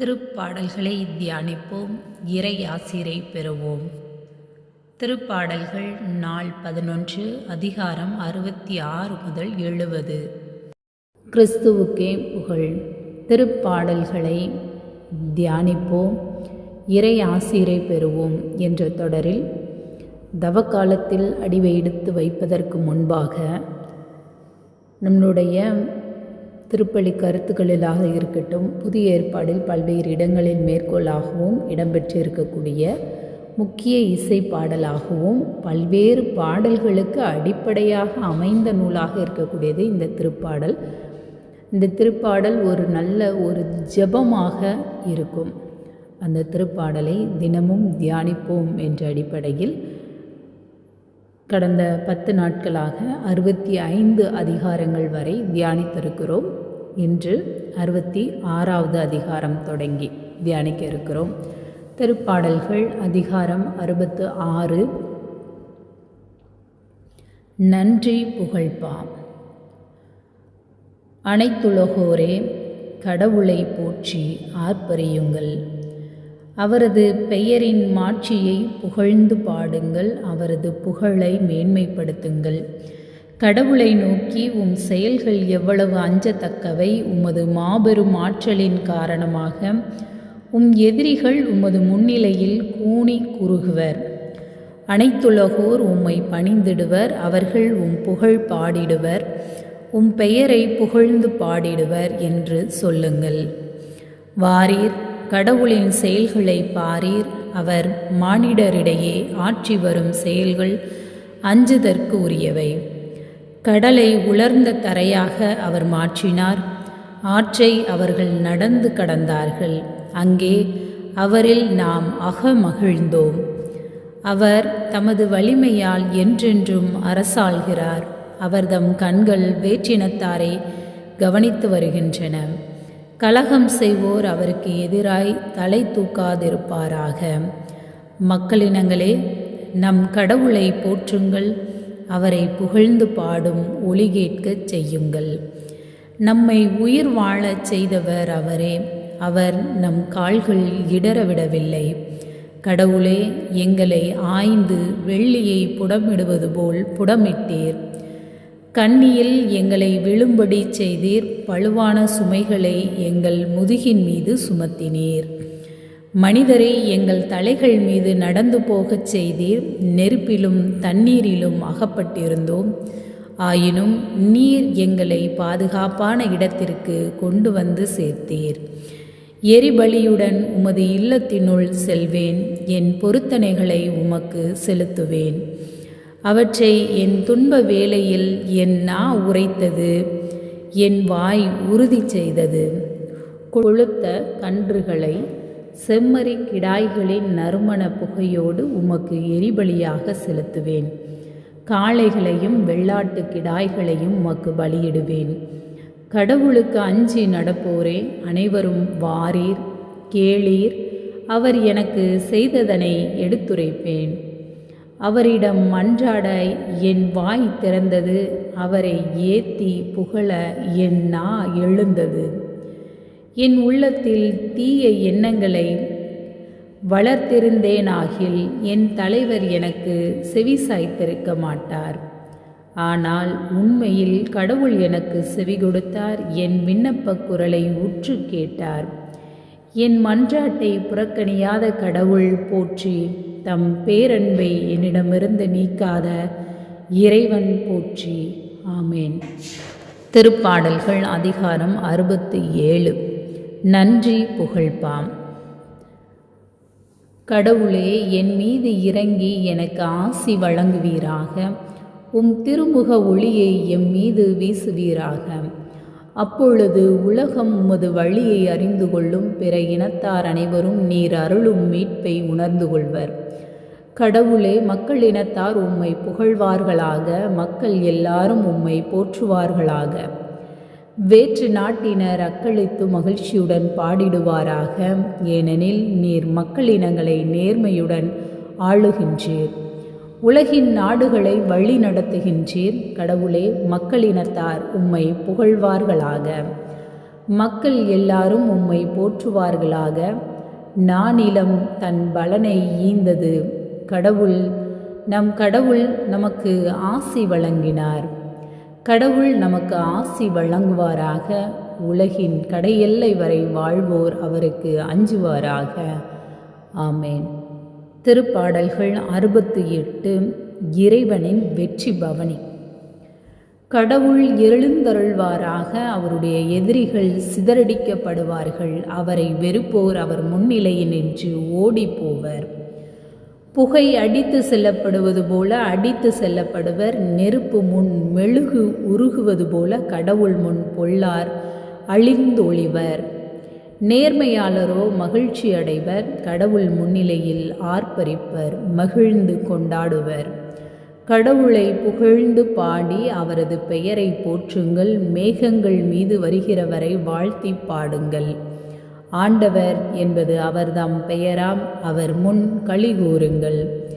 திருப்பாடல்களை தியானிப்போம் இறை ஆசிரை பெறுவோம். திருப்பாடல்கள் நாள் பதினொன்று அதிகாரம் அறுபத்தி ஆறு முதல் எழுபது கிறிஸ்துவுக்கே புகழ். திருப்பாடல்களை தியானிப்போம் இறை ஆசிரை பெறுவோம் என்ற தொடரில் தவக்காலத்தில் அடிவை எடுத்து வைப்பதற்கு முன்பாக நம்முடைய திருப்பலி கருத்துக்களிலாக இருக்கட்டும் புதிய ஏற்பாடில் பல்வேறு இடங்களில் மேற்கோளாகவும் இடம்பெற்றிருக்கக்கூடிய முக்கிய இசை பாடலாகவும் பல்வேறு பாடல்களுக்கு அடிப்படையாக அமைந்த நூலாக இருக்கக்கூடியது இந்த திருப்பாடல். இந்த திருப்பாடல் ஒரு நல்ல ஒரு ஜெபமாக இருக்கும். அந்த திருப்பாடலை தினமும் தியானிப்போம் என்ற அடிப்படையில் கடந்த பத்து நாட்களாக அறுபத்தி ஐந்து அதிகாரங்கள் வரை தியானித்திருக்கிறோம். இன்று அறுபத்தி ஆறாவது அதிகாரம் தொடங்கி தியானிக்க இருக்கிறோம். திருப்பாடல்கள் அதிகாரம் அறுபத்து ஆறு. நன்றி புகழ்பாம். அனைத்துலகோரே கடவுளை போற்றி ஆர்ப்பரியுங்கள். அவரது பெயரின் மாட்சியை புகழ்ந்து பாடுங்கள். அவரது புகழை மேன்மைப்படுத்துங்கள். கடவுளை நோக்கி உம் செயல்கள் எவ்வளவு அஞ்சத்தக்கவை உமது மாபெரும் ஆற்றலின் காரணமாக உம் எதிரிகள் உமது முன்னிலையில் கூனி குறுகுவர். அனைத்துலகோர் உம்மை பணிந்திடுவர் அவர்கள் உம் புகழ் பாடிடுவர் உம் பெயரை புகழ்ந்து பாடிடுவர் என்று சொல்லுங்கள். வாரீர் கடவுளின் செயல்களை பாரீர் அவர் மானிடரிடையே ஆற்றி வரும் செயல்கள் அஞ்சுதற்கு உரியவை. கடலை உலர்ந்த தரையாக அவர் மாற்றினார். ஆற்றை அவர்கள் நடந்து கடந்தார்கள். அங்கே அவரில் நாம் அகமகிழ்ந்தோம். அவர் தமது வலிமையால் என்றென்றும் அரசாள்கிறார். அவர்தம் கண்கள் வேற்றினத்தாரை கவனித்து வருகின்றன. கலகம் செய்வோர் அவருக்கு எதிராய் தலை தூக்காதிருப்பாராக. மக்களினங்களே நம் கடவுளை போற்றுங்கள். அவரை புகழ்ந்து பாடும் ஒளி கேட்கச் செய்யுங்கள். நம்மை உயிர் வாழச் செய்தவர் அவரே. அவர் நம் கால்கள் இடரவிடவில்லை கடவுளே எங்களை ஆய்ந்து வெள்ளியை புடமிடுவது போல் புடமிட்டீர். கண்ணியில் எங்களை விழும்படி செய்தீர். பழுவான சுமைகளை எங்கள் முதுகின் மீது சுமத்தினீர். மனிதரை எங்கள் தலைகள் மீது நடந்து போகச் செய்தீர் நெருப்பிலும் தண்ணீரிலும் அகப்பட்டிருந்தோம். ஆயினும் நீர் எங்களை பாதுகாப்பான இடத்திற்கு கொண்டு வந்து சேர்த்தீர். எரிபலியுடன் உமது இல்லத்தினுள் செல்வேன் என் பொருத்தனைகளை உமக்கு செலுத்துவேன். அவற்றை என் துன்ப வேளையில் என் நா உரைத்தது என் வாய் உறுதி செய்தது. கொழுத்த கன்றுகளை செம்மறி கிடாய்களின் நறுமண புகையோடு உமக்கு எரிபலியாக செலுத்துவேன். காளைகளையும் வெள்ளாட்டு கிடாய்களையும் உமக்கு பலியிடுவேன். கடவுளுக்கு அஞ்சி நடப்போரே அனைவரும் வாரீர் கேளீர் அவர் எனக்கு செய்ததனை எடுத்துரைப்பேன். அவரிடம் மன்றாட என் வாய் திறந்தது அவரை ஏத்தி புகழ என் நா எழுந்தது. என் உள்ளத்தில் தீய எண்ணங்களை வளர்த்திருந்தேனாகில் என் தலைவர் எனக்கு செவி சாய்த்திருக்க மாட்டார். ஆனால் உண்மையில் கடவுள் எனக்கு செவி கொடுத்தார். என் விண்ணப்ப குரலை உற்று கேட்டார். என் மன்றாட்டை புறக்கணியாத கடவுள் போற்றி தம் பேரன்பை என்னிடமிருந்து நீக்காத இறைவன் போற்றி. ஆமேன். திருப்பாடல்கள் அதிகாரம் அறுபத்தி ஏழு. நன்றி புகழ்பாம். கடவுளே என் மீது இறங்கி எனக்கு ஆசி வழங்குவீராக. உம் திருமுக ஒளியை எம் மீது வீசுவீராக. அப்பொழுது உலகம் உமது வழியை அறிந்து கொள்ளும் பிற இனத்தார் அனைவரும் நீர் அருளும் மீட்பை உணர்ந்து கொள்வர். கடவுளே மக்கள் இனத்தார் உம்மை புகழ்வார்களாக. மக்கள் எல்லாரும் உம்மை போற்றுவார்களாக. வேற்று நாட்டினர் அக்களித்து மகிழ்ச்சியுடன் பாடிடுவாராக. ஏனெனில் நீர் மக்களினங்களை நேர்மையுடன் ஆளுகின்றீர். உலகின் நாடுகளை வழி நடத்துகின்றீர். கடவுளே மக்களினத்தார் உம்மை புகழ்வார்களாக. மக்கள் எல்லாரும் உம்மை போற்றுவார்களாக. நானிலம் தன் பலனை ஈந்தது கடவுள். நம் கடவுள் நமக்கு ஆசி வழங்கினார். கடவுள் நமக்கு ஆசி வழங்குவாராக. உலகின் கடையெல்லை வரை வாழ்வோர் அவருக்கு அஞ்சுவாராக. ஆமேன். திருப்பாடல்கள் அறுபத்தி எட்டு. இறைவனின் வெற்றி பவனி. கடவுள் எழுந்தருள்வாராக. அவருடைய எதிரிகள் சிதறடிக்கப்படுவார்கள். அவரை வெறுப்போர் அவர் முன்னிலையில் நின்று ஓடிப்போவர். புகை அடித்து செல்லப்படுவது போல அடித்து செல்லப்படுவர். நெருப்பு முன் மெழுகு உருகுவது போல கடவுள் முன் பொல்லார் அழிந்தொழிவர். நேர்மையாளரோ மகிழ்ச்சி அடைவர். கடவுள் முன்னிலையில் ஆர்ப்பரிப்பர் மகிழ்ந்து கொண்டாடுவர். கடவுளை புகழ்ந்து பாடி அவரது பெயரை போற்றுங்கள். மேகங்கள் மீது வருகிறவரை வாழ்த்தி பாடுங்கள். ஆண்டவர் என்பது அவர்தம் பெயராம் அவர் முன் கூறுங்கள்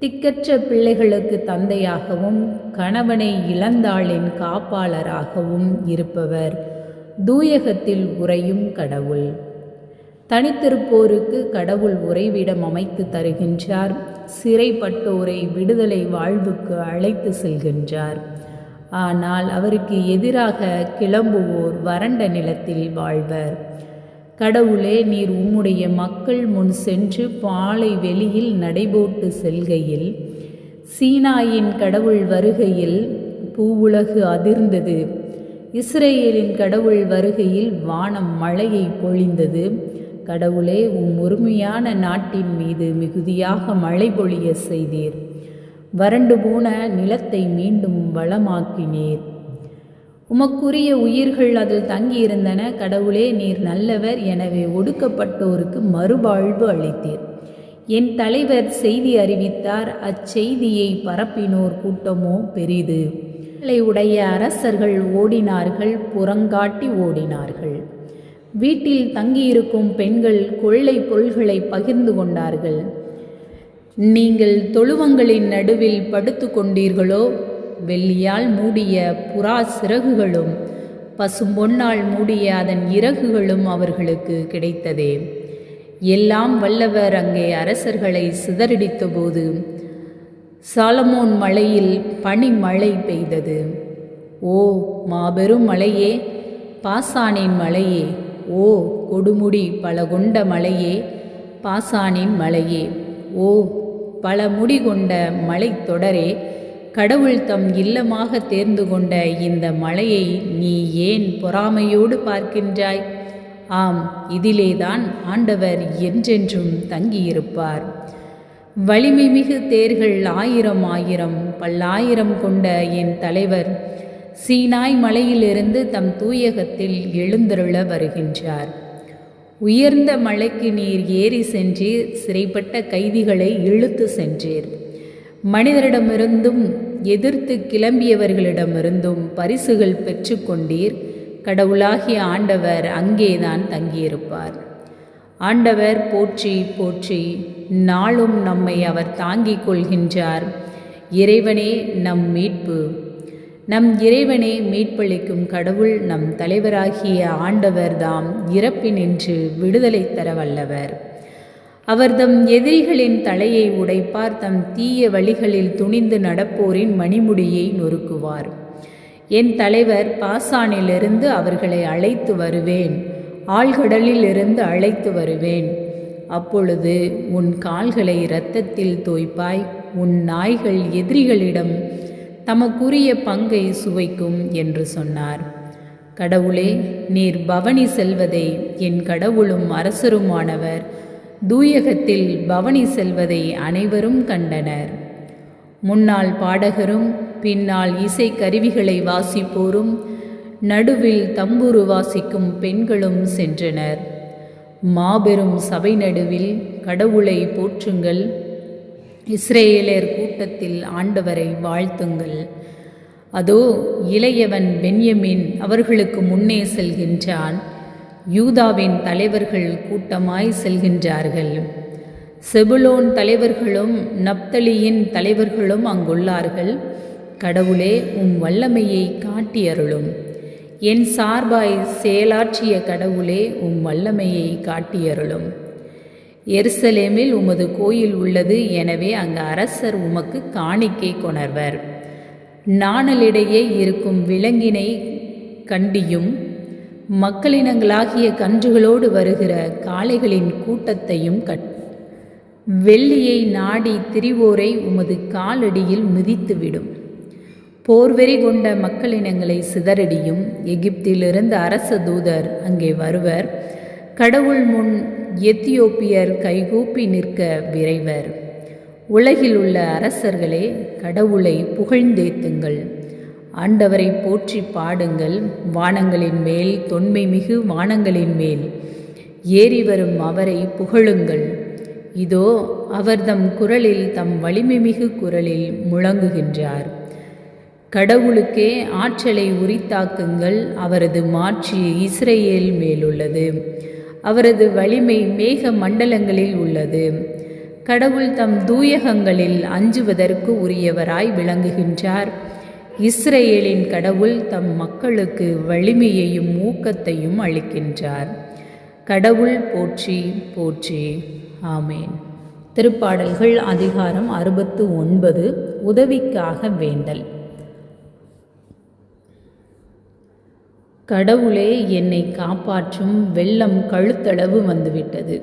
திக்கற்ற பிள்ளைகளுக்கு தந்தையாகவும் கணவனை இழந்தாளின் காப்பாளராகவும் இருப்பவர். தூயகத்தில் உறையும் கடவுள். தனித்திருப்போருக்கு கடவுள் உறைவிடம் அமைத்து தருகின்றார். சிறைப்பட்டோரை விடுதலை வாழ்வுக்கு அழைத்து செல்கின்றார். ஆனால் அவருக்கு எதிராக கிளம்புவோர் வறண்ட நிலத்தில் வாழ்வர். கடவுளே நீர் உம்முடைய மக்கள் முன் சென்று பாலை வெளியில் நடைபோட்டு செல்கையில் சீனாயின் கடவுள் வருகையில் பூவுலகு அதிர்ந்தது. இஸ்ரேலின் கடவுள் வருகையில் வானம் மழையை பொழிந்தது. கடவுளே உம் ஒருமையான நாட்டின் மீது மிகுதியாக மழை பொழிய செய்தீர். வறண்டு போன நிலத்தை மீண்டும் வளமாக்கினீர். உமக்குரிய உயிர்கள் அதில் தங்கியிருந்தன. கடவுளே நீர் நல்லவர். எனவே ஒடுக்கப்பட்டோருக்கு மறுவாழ்வு அளித்தீர். என் தலைவர் செய்தி அறிவித்தார். அச்செய்தியை பரப்பினோர் கூட்டமோ பெரிது. உடைய அரசர்கள் ஓடினார்கள் புறங்காட்டி ஓடினார்கள். வீட்டில் தங்கியிருக்கும் பெண்கள் கொள்ளை பொருள்களை பகிர்ந்து கொண்டார்கள். நீங்கள் தொழுவங்களின் நடுவில் படுத்து கொண்டீர்களோ வெள்ளியால் மூடிய புறா சிறகுகளும் பசும்பொன்னால் மூடிய அதன் இறகுகளும் அவர்களுக்கு கிடைத்ததே. எல்லாம் வல்லவர் அங்கே அரசர்களை சிதறடித்தபோது சாலமோன் மலையில் பனிமழை பெய்தது. ஓ மாபெரும் மலையே பாசானின் மலையே ஓ கொடுமுடி பல கொண்ட மலையே பாசானின் மலையே. ஓ பல முடி கொண்ட மலைத்தொடரே கடவுள் தம் இல்லமாக தேர்ந்து கொண்ட இந்த மலையை நீ ஏன் பொறாமையோடு பார்க்கின்றாய்? ஆம் இதிலேதான் ஆண்டவர் என்றென்றும் தங்கியிருப்பார். வலிமை மிகு தேர்கள் ஆயிரம் ஆயிரம் பல்லாயிரம் கொண்ட என் தலைவர் சீனாய் மலையிலிருந்து தம் தூயகத்தில் எழுந்தருள வருகின்றார். உயர்ந்த மலைக்கு நீர் ஏறி சென்று சிறைப்பட்ட கைதிகளை இழுத்து சென்றீர். மனிதரிடமிருந்தும் எதிர்த்து கிளம்பியவர்களிடமிருந்தும் பரிசுகள் பெற்றுக்கொண்டீர் கடவுளாகிய ஆண்டவர் அங்கேதான் தங்கியிருப்பார். ஆண்டவர் போற்றி போற்றி நாளும் நம்மை அவர் தாங்கிக் கொள்கின்றார். இறைவனே நம் மீட்பு. நம் இறைவனே மீட்பளிக்கும் கடவுள் நம் தலைவராகிய ஆண்டவர்தாம் இறப்பினின்று விடுதலை தர வல்லவர் அவர் தம் எதிரிகளின் தலையை உடைப்பார் தம் தீய வழிகளில் துணிந்து நடப்போரின் மணிமுடியை நொறுக்குவார். என் தலைவர் பாசானிலிருந்து அவர்களை அழைத்து வருவேன் ஆழ்கடலிலிருந்து அழைத்து வருவேன். அப்பொழுது உன் கால்களை இரத்தத்தில் தோய்ப்பாய் உன் நாய்கள் எதிரிகளிடம் தமக்குரிய பங்கை சுவைக்கும் என்று சொன்னார். கடவுளே நீர் பவனி செல்வதை என் கடவுளும் அரசருமானவர் தூயகத்தில் பவனி செல்வதை அனைவரும் கண்டனர். முன்னாள் பாடகரும் பின்னால் இசை கருவிகளை வாசிப்போரும் நடுவில் தம்புரு வாசிக்கும் பெண்களும் சென்றனர். மாபெரும் சபை நடுவில் கடவுளை போற்றுங்கள். இஸ்ரேலர் கூட்டத்தில் ஆண்டவரை வாழ்த்துங்கள். அதோ இளையவன் பென்யமின் அவர்களுக்கு முன்னே செல்கின்றான். யூதாவின் தலைவர்கள் கூட்டமாய் செல்கின்றார்கள். செபுலோன் தலைவர்களும் நப்தலியின் தலைவர்களும் அங்குள்ளார்கள். கடவுளே உம் வல்லமையை காட்டியருளும். என் சார்பாய் செயலாற்றிய கடவுளே உம் வல்லமையை காட்டியருளும். எருசலேமில் உமது கோயில் உள்ளது எனவே அங்கு அரசர் உமக்கு காணிக்கை கொணர்வர். நாணலிடையே இருக்கும் விலங்கினை கண்டியும் மக்களினங்களாகிய கன்றுகளோடு வருகிற காளைகளின் கூட்டத்தையும் கட். வெள்ளியை நாடி திரிவோரை உமது காலடியில் மிதித்துவிடும். போர்வெறி கொண்ட மக்களினங்களை சிதறடியும். எகிப்திலிருந்து அரச தூதர் அங்கே வருவர். கடவுள் முன் எத்தியோப்பியர் கைகூப்பி நிற்க விரைவர். உலகில் உள்ள அரசர்களே கடவுளை புகழ்ந்தேத்துங்கள். ஆண்டவரை போற்றி பாடுங்கள் வானங்களின் மேல் தொன்மை மிகு வானங்களின் மேல். ஏறி வரும் அவரை புகழுங்கள். இதோ அவர் தம் குரலில் தம் வலிமை மிகு குரலில் முழங்குகின்றார். கடவுளுக்கே ஆற்றலை உரித்தாக்குங்கள் அவரது மாட்சி இஸ்ரேல் மேலுள்ளது. அவரது வலிமை மேக மண்டலங்களில் உள்ளது. கடவுள் தம் தூயகங்களில் அஞ்சுவதற்கு உரியவராய் விளங்குகின்றார். இஸ்ரேலின் கடவுள் தம் மக்களுக்கு வலிமையையும் ஊக்கத்தையும் அளிக்கின்றார். கடவுள் போற்றி போற்றி. ஆமேன். திருப்பாடல்கள் அதிகாரம் அறுபத்து ஒன்பது உதவிக்காக வேண்டல். கடவுளே என்னை காப்பாற்றும் வெள்ளம் கழுத்தளவு வந்துவிட்டது.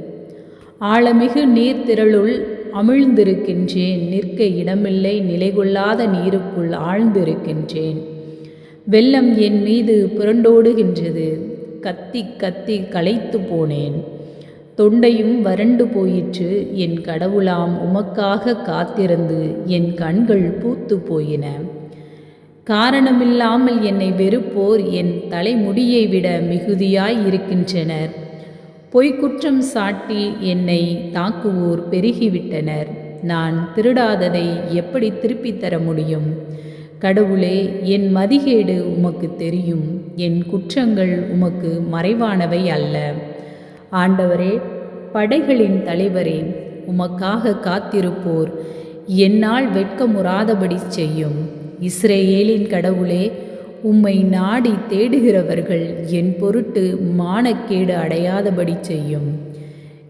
ஆழமிகு நீர்த்திரளுள் அமிழ்ந்திருக்கின்றேன் நிற்க இடமில்லை நிலைகொள்ளாத நீருக்குள் ஆழ்ந்திருக்கின்றேன். வெள்ளம் என் மீது புரண்டோடுகின்றது கத்தி கத்தி களைத்து போனேன். தொண்டையும் வறண்டு போயிற்று என் கடவுளாம் உமக்காக காத்திருந்து என் கண்கள் பூத்து போயின. காரணமில்லாமல் என்னை வெறுப்போர் என் தலைமுடியை விட மிகுதியாய் இருக்கின்றனர். பொய்க்குற்றம் சாட்டி என்னை தாக்குவோர் பெருகிவிட்டனர். நான் திருடாததை எப்படி திருப்பித் தர முடியும்? கடவுளே என் மதிகேடு உமக்கு தெரியும். என் குற்றங்கள் உமக்கு மறைவானவை அல்ல. ஆண்டவரே படைகளின் தலைவரே உமக்காக காத்திருப்போர் என்னால் வெட்கமுறாதபடி செய்யும். இஸ்ரேலின் கடவுளே உம்மை நாடி தேடுகிறவர்கள் என் பொருட்டு மானக்கேடு அடையாதபடி செய்யும்.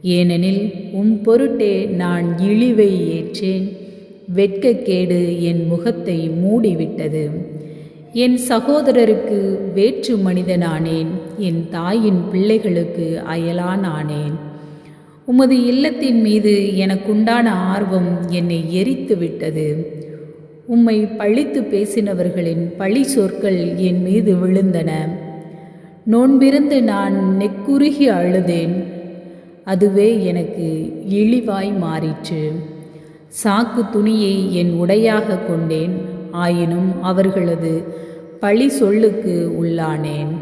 ஏனெனில் உம் பொருட்டே நான் இழிவை ஏற்றேன். வெட்கக்கேடு என் முகத்தை மூடிவிட்டது. என் சகோதரருக்கு வேற்று மனிதனானேன். என் தாயின் பிள்ளைகளுக்கு அயலானானேன். உமது இல்லத்தின் மீது எனக்குண்டான ஆர்வம் என்னை எரித்து விட்டது உம்மை பழித்து பேசினவர்களின் பழி சொற்கள் என் மீது விழுந்தன. நோன்பிருந்து நான் நெக்குருகி அழுதேன். அதுவே எனக்கு இழிவாய் மாறிற்று. சாக்கு துணியை என் உடையாக கொண்டேன். ஆயினும் அவர்களது பழி சொல்லுக்கு உள்ளானேன்.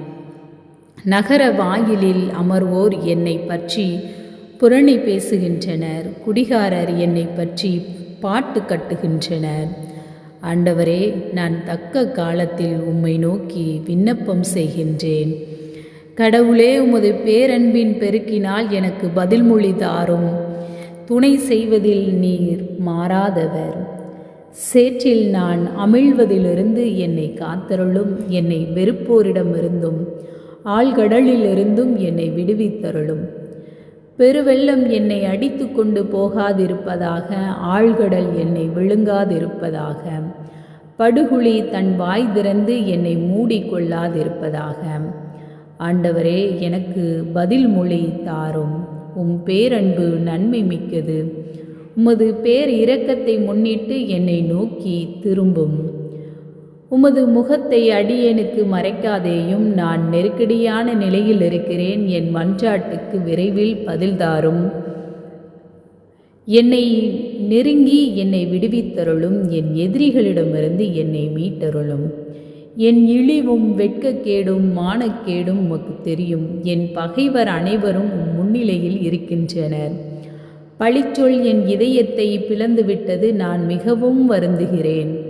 நகர வாயிலில் அமர்வோர் என்னை பற்றி புரணி பேசுகின்றனர். குடிகாரர் என்னை பற்றி பாட்டு கட்டுகின்றனர். ஆண்டவரே நான் தக்க காலத்தில் உம்மை நோக்கி விண்ணப்பம் செய்கின்றேன். கடவுளே உமது பேரன்பின் பெருக்கினால் எனக்கு பதில்மொழி தாரும். துணை செய்வதில் நீர் மாறாதவர். சேற்றில் நான் அமிழ்வதிலிருந்து என்னை காத்தருளும் என்னை வெறுப்போரிடமிருந்தும் ஆழ்கடலிலிருந்தும் என்னை விடுவித்தருளும். பெருவெள்ளம் என்னை அடித்து கொண்டு போகாதிருப்பதாக ஆழ்கடல் என்னை விழுங்காதிருப்பதாக. படுகுழி தன் வாய் திறந்து என்னை மூடிக்கொள்ளாதிருப்பதாக. ஆண்டவரே எனக்கு பதில் மொழி தாரும். உம் பேரன்பு நன்மை மிக்கது. உமது பேர் இரக்கத்தை முன்னிட்டு என்னை நோக்கி திரும்பும். உமது முகத்தை அடியேனுக்கு மறைக்காதேயும் நான் நெருக்கடியான நிலையில் இருக்கிறேன் என் மன்றாட்டுக்கு விரைவில் பதில் தாரும். என்னை நெருங்கி என்னை விடுவித்தருளும் என் எதிரிகளிடமிருந்து என்னை மீட்டருளும். என் இழிவும் வெட்கக்கேடும் மானக்கேடும் உமக்கு தெரியும். என் பகைவர் அனைவரும் முன்னிலையில் இருக்கின்றனர். பழிச்சொல் என் இதயத்தை பிளந்துவிட்டது நான் மிகவும் வருந்துகிறேன்.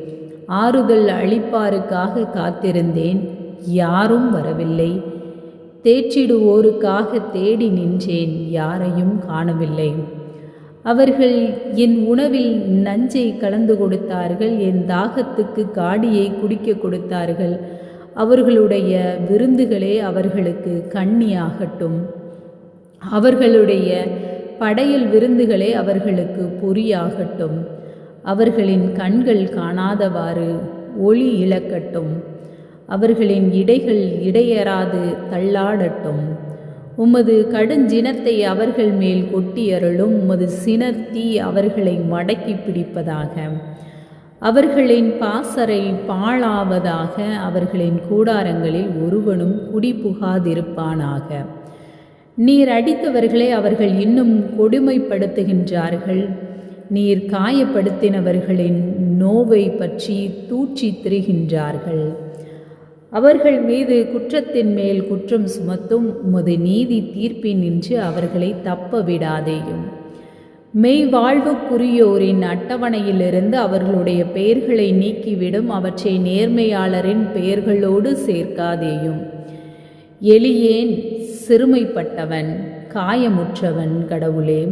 ஆறுதல் அளிப்பாருக்காக காத்திருந்தேன். யாரும் வரவில்லை. தேற்றிடுவோருக்காக தேடி நின்றேன். யாரையும் காணவில்லை. அவர்கள் என் உணவில் நஞ்சை கலந்து கொடுத்தார்கள். என் தாகத்துக்கு காடியை குடிக்க கொடுத்தார்கள். அவர்களுடைய விருந்துகளே அவர்களுக்கு கண்ணியாகட்டும். அவர்களுடைய படையல் விருந்துகளே அவர்களுக்கு பொறியாகட்டும். அவர்களின் கண்கள் காணாதவாறு ஒளி இழக்கட்டும். அவர்களின் இடைகள் இடையேறாது தள்ளாடட்டும். உமது கடுஞ்சினத்தை அவர்கள் மேல் கொட்டியருளும் உமது சினத்தீ அவர்களை மடக்கி பிடிப்பதாக. அவர்களின் பாசறை பாழாவதாக அவர்களின் கூடாரங்களில் ஒருவனும் குடிபுகாதிருப்பானாக. நீர் அடித்தவர்களை அவர்கள் இன்னும் கொடுமைப்படுத்துகின்றார்கள். நீர் காயப்படுத்தினவர்களின் நோவை பற்றி தூற்றி திரிகின்றார்கள். அவர்கள் மீது குற்றத்தின் மேல் குற்றம் சுமத்தும் உமது நீதி தீர்ப்பின் நின்று அவர்களை தப்ப விடாதேயும். மெய் வாழ்வுக்குரியோரின் அட்டவணையிலிருந்து அவர்களுடைய பெயர்களை நீக்கிவிடும் அவற்றை நேர்மையாளரின் பெயர்களோடு சேர்க்காதேயும். எளியேன் சிறுமைப்பட்டவன் காயமுற்றவன் கடவுளே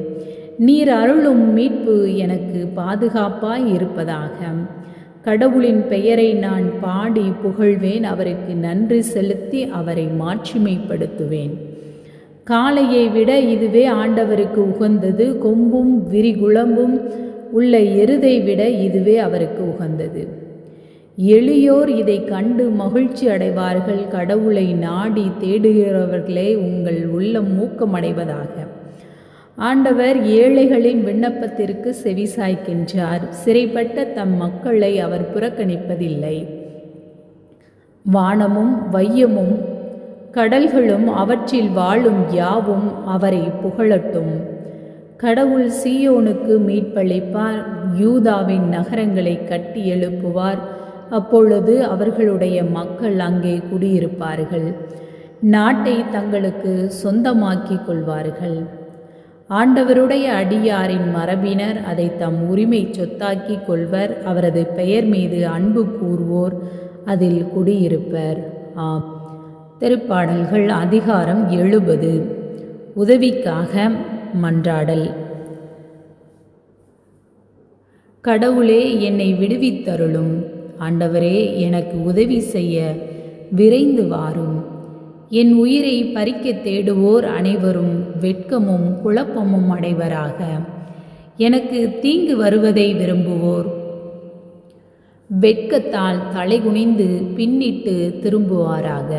நீர் அருளும் மீட்பு எனக்கு பாதுகாப்பாய் இருப்பதாக. கடவுளின் பெயரை நான் பாடி புகழ்வேன் அவருக்கு நன்றி செலுத்தி அவரை மாட்சிமைப்படுத்துவேன். காளையை விட இதுவே ஆண்டவருக்கு உகந்தது கொம்பும் விரிகுளம்பும் உள்ள எருதை விட இதுவே அவருக்கு உகந்தது. எளியோர் இதை கண்டு மகிழ்ச்சி அடைவார்கள் கடவுளை நாடி தேடுகிறவர்களே உங்கள் உள்ளம் மூக்கமடைவதாக ஆண்டவர் ஏழைகளின் விண்ணப்பத்திற்கு செவிசாய்க்கின்றார் சிறைப்பட்ட தம் மக்களை அவர் புறக்கணிப்பதில்லை. வானமும் வையமும் கடல்களும் அவற்றில் வாழும் யாவும் அவரை புகழட்டும். கடவுள் சீயோனுக்கு மீட்பளிப்பார். யூதாவின் நகரங்களை கட்டி எழுப்புவார். அப்பொழுது அவர்களுடைய மக்கள் அங்கே குடியிருப்பார்கள். நாட்டை தங்களுக்கு சொந்தமாக்கிக் கொள்வார்கள். ஆண்டவருடைய அடியாரின் மரபினர் அதை தம் உரிமை சொத்தாக்கி கொள்வர். அவரது பெயர் மீது அன்பு கூறுவோர் அதில் குடியிருப்பர். ஆம். திருப்பாடல்கள் அதிகாரம் எழுபது. உதவிக்காக மன்றாடல். கடவுளே என்னை விடுவித்தருளும். ஆண்டவரே எனக்கு உதவி செய்ய விரைந்து வாரும். என் உயிரை பறிக்கத் தேடுவோர் அனைவரும் வெட்கமும் குழப்பமும் அடைவராக. எனக்கு தீங்கு வருவதை விரும்புவோர். வெட்கத்தால் தலைகுனிந்து பின்னிட்டு திரும்புவாராக.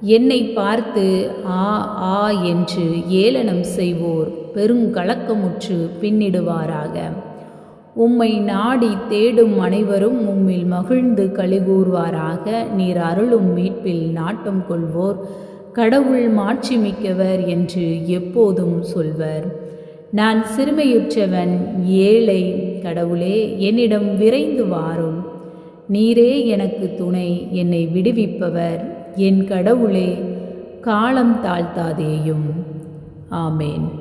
என்னை பார்த்து ஆ ஆ என்று ஏளனம் செய்வோர் பெருங்கலக்கமுற்று பின்னிடுவாராக. உம்மை நாடி தேடும் அனைவரும் உம்மில் மகிழ்ந்து கலிகூர்வாராக நீர் அருளும் மீட்பில் நாட்டம் கொள்வோர். கடவுள் மாட்சிமிக்கவர் என்று எப்போதும் சொல்வர். நான் சிறுமையுற்றவன் ஏழை கடவுளே என்னிடம் விரைந்து வாரும். நீரே எனக்கு துணை என்னை விடுவிப்பவர். என் கடவுளே காலம் தாழ்த்தாதேயும். ஆமேன்.